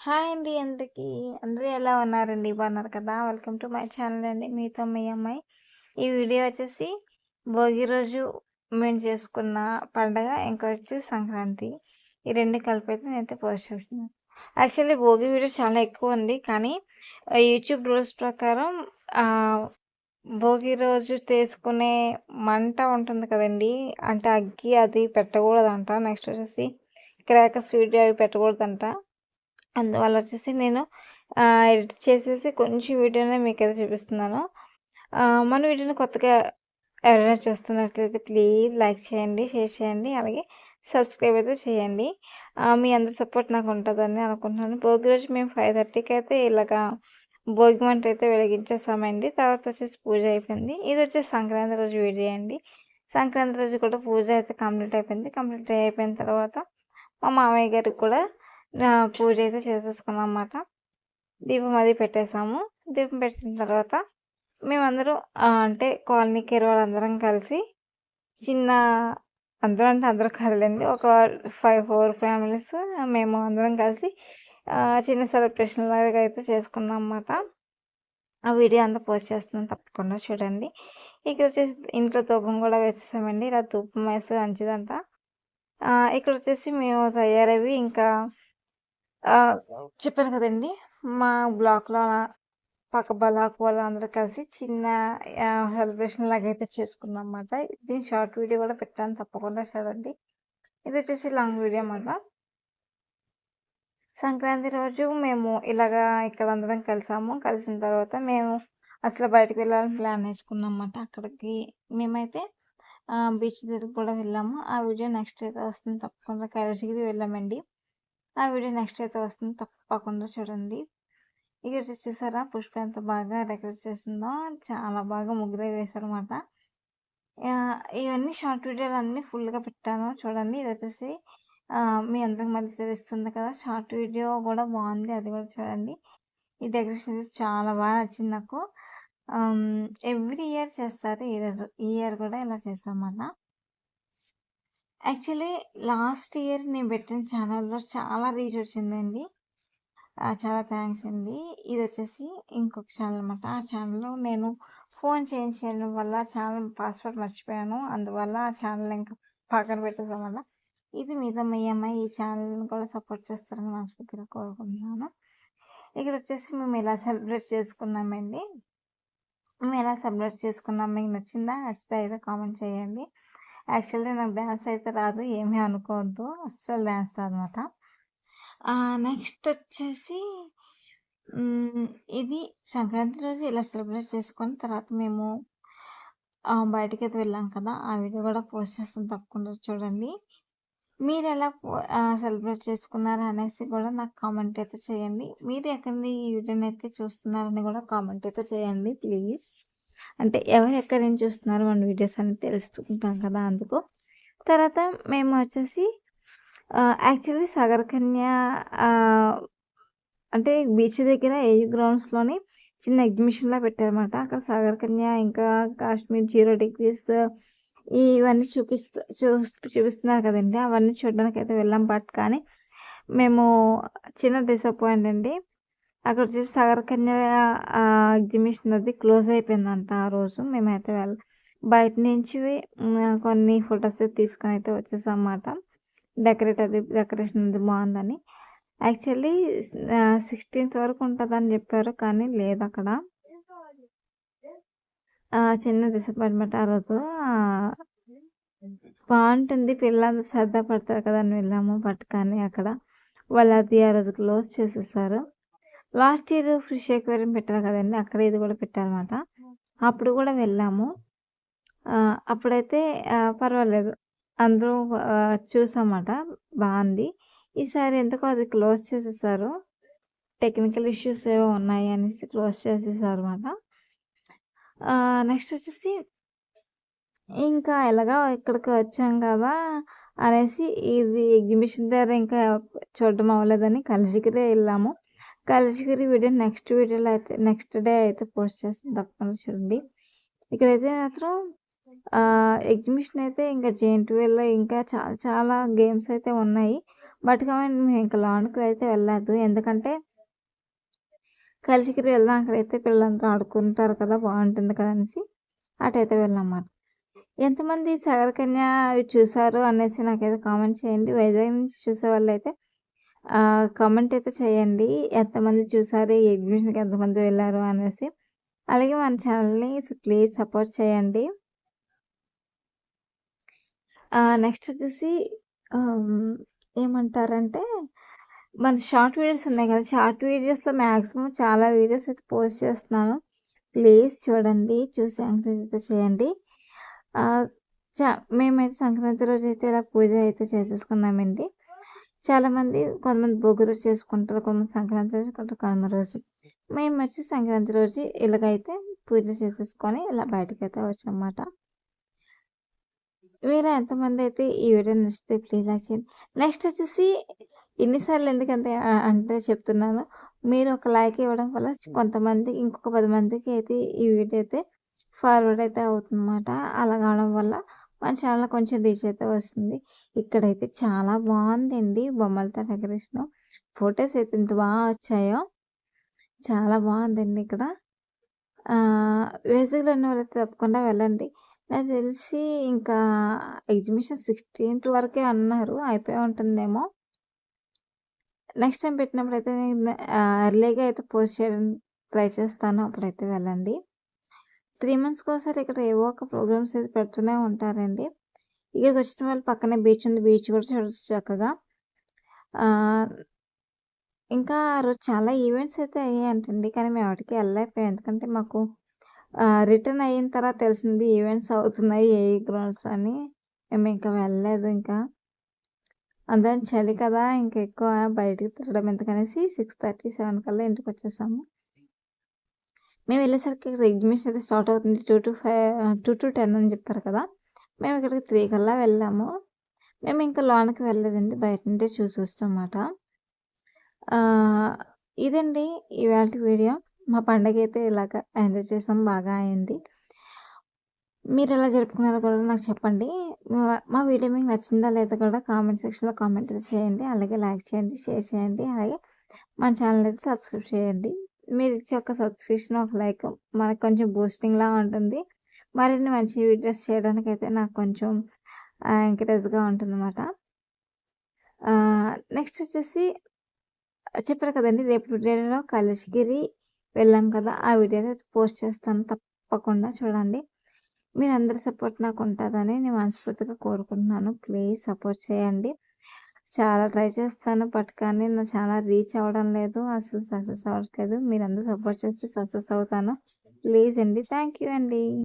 Hi అండి అందరికీ. అందరూ ఎలా ఉన్నారండి? బాగున్నారు కదా? వెల్కమ్ టు మై ఛానల్ అండి. మీతో మీ అమ్మాయి. ఈ వీడియో వచ్చేసి భోగి రోజు మేము చేసుకున్న పండగ ఇంకా వచ్చి సంక్రాంతి. ఈ రెండు కలిపి అయితే నేనైతే పోస్ట్ చేస్తున్నాను యాక్చువల్లీ భోగి వీడియో చాలా ఎక్కువ ఉంది కానీ యూట్యూబ్ రూల్స్ ప్రకారం ఆ, భోగి రోజు చేసుకునే మంట ఉంటుంది కదండి. అంటే అగ్గి అది పెట్టకూడదంట. నెక్స్ట్ వచ్చేసి క్రాకర్స్ స్వీట్ అవి పెట్టకూడదంట. అందువల్ల వచ్చేసి నేను ఎడిట్ చేసేసి కొంచెం వీడియోనే మీకు అయితే చూపిస్తున్నాను మన వీడియోని కొత్తగా ఎవరైనా చూస్తున్నట్లయితే ప్లీజ్ లైక్ చేయండి షేర్ చేయండి అలాగే సబ్స్క్రైబ్ అయితే చేయండి. మీ అందరి సపోర్ట్ నాకు ఉంటుందని అనుకుంటున్నాను. భోగి రోజు మేము ఫైవ్ థర్టీకి అయితే ఇలాగా భోగి మంట అయితే వెలిగించేసామండి. తర్వాత వచ్చేసి పూజ అయిపోయింది. ఇది వచ్చేసి సంక్రాంతి రోజు వీడియో అండి. సంక్రాంతి రోజు కూడా పూజ అయితే కంప్లీట్ అయిపోయింది. కంప్లీట్ అయిపోయిన తర్వాత మా మామయ్య గారికి కూడా పూజ అయితే చేసేసుకున్నాం అన్నమాట. దీపం అది పెట్టేసాము. దీపం పెట్టిన తర్వాత మేమందరూ అంటే అంటే కేర్ వాళ్ళందరం కలిసి చిన్న అందరూ అంటే అందరూ కదలండి. ఒక ఫైవ్ ఫోర్ ఫ్యామిలీస్ మేము అందరం కలిసి చిన్న సెలబ్రేషన్ లాగా అయితే చేసుకున్నాం అన్నమాట. ఆ వీడియో అంతా పోస్ట్ చేస్తున్నాను తప్పకుండా చూడండి. ఇక్కడ వచ్చేసి ఇంట్లో ధూపం కూడా వేసేసామండి. ఇలా ధూపం వేస్తే మంచిదంట. ఇక్కడ వచ్చేసి మేము తయారవి ఇంకా చెప్పాను కదండి మా బ్లాక్లో పక్క బ్లాక్ వాళ్ళు అందరూ కలిసి చిన్న సెలబ్రేషన్ లాగా అయితే చేసుకున్నాం అన్నమాట. దీని షార్ట్ వీడియో కూడా పెట్టాను తప్పకుండా చూడండి. ఇది వచ్చేసి లాంగ్ వీడియో అన్నమాట. సంక్రాంతి రోజు మేము ఇలాగా ఇక్కడ అందరం కలిసాము. కలిసిన తర్వాత మేము అసలు బయటకు వెళ్ళాలని ప్లాన్ వేసుకున్నాం అన్నమాట అక్కడికి. మేమైతే బీచ్ దగ్గరికి కూడా వెళ్ళాము. ఆ వీడియో నెక్స్ట్ అయితే వస్తుంది. తప్పకుండా కైలాసగిరి వెళ్ళామండి. ఆ వీడియో నెక్స్ట్ అయితే వస్తుంది. తప్పకుండా చూడండి. ఇక్కడ చూసేసారా పుష్ప ఎంత బాగా డెకరేట్ చేసిందో? చాలా బాగా ముగ్గురే వేశారన్నమాట. ఇవన్నీ షార్ట్ వీడియోలు అన్నీ ఫుల్గా పెట్టాను. చూడండి ఇది వచ్చేసి మీ అందరికి మళ్ళీ తెలుస్తుంది కదా షార్ట్ వీడియో కూడా బాగుంది అది కూడా చూడండి. ఈ డెకరేషన్ చేసి చాలా బాగా నచ్చింది నాకు. ఎవ్రీ ఇయర్ చేస్తారు ఈరోజు ఈ ఇయర్ కూడా ఇలా చేస్తామన్నమాట యాక్చువల్లీ లాస్ట్ ఇయర్ నేను పెట్టిన ఛానల్లో చాలా రీచ్ వచ్చిందండి. చాలా థ్యాంక్స్ అండి. ఇది వచ్చేసి ఇంకొక ఛానల్ అనమాట ఆ ఛానల్లో నేను ఫోన్ చేంజ్ చేయడం వల్ల ఛానల్ పాస్వర్డ్ మర్చిపోయాను. అందువల్ల ఆ ఛానల్ ఇంకా పక్కన పెట్టడం వల్ల ఇది మీద మీ అమ్మాయి ఈ ఛానల్ని కూడా సపోర్ట్ చేస్తారని మనస్ఫూర్తిగా కోరుకుంటున్నాను. ఇక్కడ వచ్చేసి మేము ఇలా సెలబ్రేట్ చేసుకున్నామండి? మేము ఎలా సెలబ్రేట్ చేసుకున్నాం? మీకు నచ్చిందా? నచ్చితే అయితే కామెంట్ చేయండి. యాక్చువల్లీ నాకు డ్యాన్స్ అయితే రాదు ఏమీ అనుకోవద్దు. అస్సలు డ్యాన్స్ రాదు అనమాట నెక్స్ట్ వచ్చేసి ఇది సంక్రాంతి రోజు ఇలా సెలబ్రేట్ చేసుకొని తర్వాత మేము ఆ, బయటికి అయితే వెళ్ళాం కదా. ఆ వీడియో కూడా పోస్ట్ చేస్తాం తప్పకుండా చూడండి. మీరు ఎలా సెలబ్రేట్ చేసుకున్నారు అనేసి కూడా నాకు కామెంట్ అయితే చేయండి. మీరు ఎక్కడి ఈ వీడియోని అయితే చూస్తున్నారని కూడా కామెంట్ అయితే చేయండి ప్లీజ్. అంటే ఎవరు ఎక్కడి నుంచి చూస్తున్నారు మన వీడియోస్ అని తెలుసుకుంటాం కదా అందుకు. తర్వాత మేము వచ్చేసి యాక్చువల్లీ సాగర్ కన్య అంటే బీచ్ దగ్గర ఏయు గ్రౌండ్స్లోని చిన్న ఎగ్జిబిషన్లా పెట్టారన్నమాట. అక్కడ సాగర్ కన్య ఇంకా కాశ్మీర్ జీరో డిగ్రీస్ ఇవన్నీ చూపిస్తూ చూ చూపిస్తున్నారు కదండి. అవన్నీ చూడడానికి అయితే వెళ్ళాం. బట్ కానీ మేము చిన్న డిసప్పాయింట్ అండి. అక్కడ వచ్చేసి సాగర్ కన్య ఎగ్జిబిషన్ అది క్లోజ్ అయిపోయిందంట ఆ రోజు. మేమైతే వెళ్ళ బయట నుంచి కొన్ని ఫొటోస్ తీసుకొని అయితే వచ్చేసాం అన్నమాట డెకరేట్ అది డెకరేషన్ అది బాగుందని. యాక్చువల్లీ సిక్స్టీన్త్ వరకు ఉంటుందని చెప్పారు కానీ లేదు అక్కడ. చిన్న డిసప్పాయింట్మెంట్ ఆ రోజు. బాగుంటుంది. పిల్లలు సరదా పడతారు కదా అని వెళ్ళాము బట్ కానీ అక్కడ. వాళ్ళు అది ఆ రోజు క్లోజ్ చేసేసారు. లాస్ట్ ఇయర్ ఫిష్ ఎక్వేరియం పెట్టారు కదండి అక్కడ ఇది కూడా పెట్టారనమాట అప్పుడు కూడా వెళ్ళాము. అప్పుడైతే పర్వాలేదు. అందరూ చూసామాట బాగుంది. ఈసారి ఎందుకో అది క్లోజ్ చేసేసారు. టెక్నికల్ ఇష్యూస్ ఏవో ఉన్నాయి అనేసి క్లోజ్ చేసేసారు అనమాట నెక్స్ట్ వచ్చేసి ఇంకా ఎలాగా ఇక్కడికి వచ్చాం కదా అనేసి ఇది ఎగ్జిబిషన్ దగ్గర ఇంకా చూడడం అవ్వలేదని కలిసిగిరి వెళ్ళాము కలిసిగిరి వీడియో నెక్స్ట్ వీడియోలో అయితే నెక్స్ట్ డే అయితే పోస్ట్ చేస్తాను తప్పకుండా చూడండి ఇక్కడైతే మాత్రం ఎగ్జిబిషన్ అయితే ఇంకా జెయింట్ వీల్‌లో ఇంకా చాలా చాలా గేమ్స్ అయితే ఉన్నాయి. బట్ కానీ మేము ఇంకా లాన్కి అయితే వెళ్ళలేదు. ఎందుకంటే కలిసికి వెళ్దాం అక్కడైతే పిల్లలందరూ ఆడుకుంటారు కదా! బాగుంటుంది కదా! అనేసి అటైతే వెళ్ళామన్నమాట. ఎంతమంది సాగర కన్య అవి చూసారు అనేసి నాకైతే కామెంట్ చేయండి. వైజాగ్ నుంచి చూసే వాళ్ళు అయితే కామెంట్ అయితే చేయండి. ఎంతమంది చూసారు? ఎగ్జిబిషన్‌కి ఎంతమంది వెళ్ళారు అనేసి. అలాగే మన ఛానల్‌ని ప్లీజ్ సపోర్ట్ చేయండి. నెక్స్ట్ వచ్చేసి ఏమంటారంటే మన షార్ట్ వీడియోస్ ఉన్నాయి కదా! షార్ట్ వీడియోస్‌లో మ్యాక్సిమం చాలా వీడియోస్ అయితే పోస్ట్ చేస్తున్నాను. ప్లీజ్ చూడండి. చూసి ఎంకరేజ్ అయితే చేయండి. చ మేమైతే సంక్రాంతి రోజు అయితే ఇలా పూజ అయితే చేసేసుకున్నామండి. చాలామంది కొంతమంది భోగి రోజు చేసుకుంటారు. కొంతమంది సంక్రాంతి రోజు, కొంతమంది కనుమ రోజు. మేము వచ్చి సంక్రాంతి రోజు ఇలాగైతే పూజ చేసేసుకొని ఇలా బయటకైతే వచ్చామన్నమాట. మీరు ఎంతమంది అయితే ఈ వీడియో నచ్చితే ప్లీజ్ లైక్ చేయండి. నెక్స్ట్ వచ్చేసి ఎన్నిసార్లు ఎందుకంటే అంటే చెప్తున్నాను. మీరు ఒక లైక్ ఇవ్వడం వల్ల కొంతమంది ఇంకొక పది మందికి అయితే ఈ వీడియో అయితే ఫార్వర్డ్ అయితే అవుతుందన్నమాట. అలా కావడం వల్ల మన ఛానల్ కొంచెం రీచ్ అయితే వస్తుంది. ఇక్కడైతే చాలా బాగుందండి బొమ్మలతో డెకరేషన్ ఫొటోస్ అయితే ఎంత బాగా వచ్చాయో. చాలా బాగుందండి ఇక్కడ. ఆహ్, ఉన్న వాళ్ళైతే తప్పకుండా వెళ్ళండి. నాకు తెలిసి ఇంకా ఎగ్జిబిషన్ 16థ్ వరకే అన్నారు. అయిపోయి ఉంటుందేమో. నెక్స్ట్ టైం పెట్టినప్పుడు అయితే నేను ఎర్లీగా అయితే పోస్ట్ చేయడానికి ట్రై చేస్తాను. అప్పుడైతే వెళ్ళండి. త్రీ మంత్స్కి ఒకసారి ఇక్కడ ఏవో ఒక ప్రోగ్రామ్స్ అయితే పెడుతూనే ఉంటారండి. ఇక్కడికి వచ్చిన వాళ్ళు పక్కనే బీచ్ ఉంది. బీచ్ కూడా చూడొచ్చు చక్కగా. ఇంకా ఆ రోజు చాలా ఈవెంట్స్ అయితే అయ్యాయంటండి. కానీ మేము వాటికి వెళ్ళలేకపోయాం. ఎందుకంటే మాకు రిటర్న్ అయిన తర్వాత తెలిసింది ఈవెంట్స్ అవుతున్నాయి ఏ గ్రౌండ్స్ అని. మేము ఇంకా వెళ్ళలేదు ఇంకా. అందరం చలి కదా! ఇంకా ఎక్కువ బయటికి తిరగడం ఎందుకనేసి 6:30, 7 కల్లా ఇంటికి వచ్చేసాము మేము వెళ్ళేసరికి ఇక్కడ ఎగ్జిబిషన్ అయితే స్టార్ట్ అవుతుంది. 2-5 2-10 అని చెప్పారు కదా! మేము ఇక్కడికి త్రీ కల్లా వెళ్ళాము. మేము ఇంకా లోనకి వెళ్ళలేదండి. బయట నుండే చూసి వస్తామన్నమాట ఇదండి ఇవాళ వీడియో. మా పండగైతే ఇలాగ ఎంజాయ్ చేసాం. బాగా అయింది. మీరు ఎలా జరుపుకున్నారో కూడా నాకు చెప్పండి. మా మా వీడియో మీకు నచ్చిందా లేదా కూడా కామెంట్ సెక్షన్‌లో కామెంట్ అయితే చేయండి. అలాగే లైక్ చేయండి, షేర్ చేయండి. అలాగే మన ఛానల్ అయితే సబ్స్క్రైబ్ చేయండి. మీరు ఇచ్చే ఒక సబ్స్క్రిప్షన్, ఒక లైక్ మనకు కొంచెం బూస్టింగ్‌లా ఉంటుంది. మరిన్ని మంచి వీడియోస్ చేయడానికైతే నాకు కొంచెం ఎంకరేజ్‌గా ఉంటుందన్నమాట. నెక్స్ట్ వచ్చేసి చెప్పారు కదండి రేపు వీడియోలో కలిసిగిరి వెళ్ళాం కదా! ఆ వీడియో అయితే పోస్ట్ చేస్తాను. తప్పకుండా చూడండి. మీరు అందరి సపోర్ట్ నాకు ఉంటుందని నేను మనస్ఫూర్తిగా కోరుకుంటున్నాను. ప్లీజ్ సపోర్ట్ చేయండి. చాలా ట్రై చేస్తాను. బట్ కానీ నా చాలా రీచ్ అవ్వడం లేదు. అసలు సక్సెస్ అవ్వట్లేదు. మీరందరూ సపోర్ట్ చేస్తే సక్సెస్ అవుతాను. ప్లీజ్ అండి. థ్యాంక్ యూ అండి.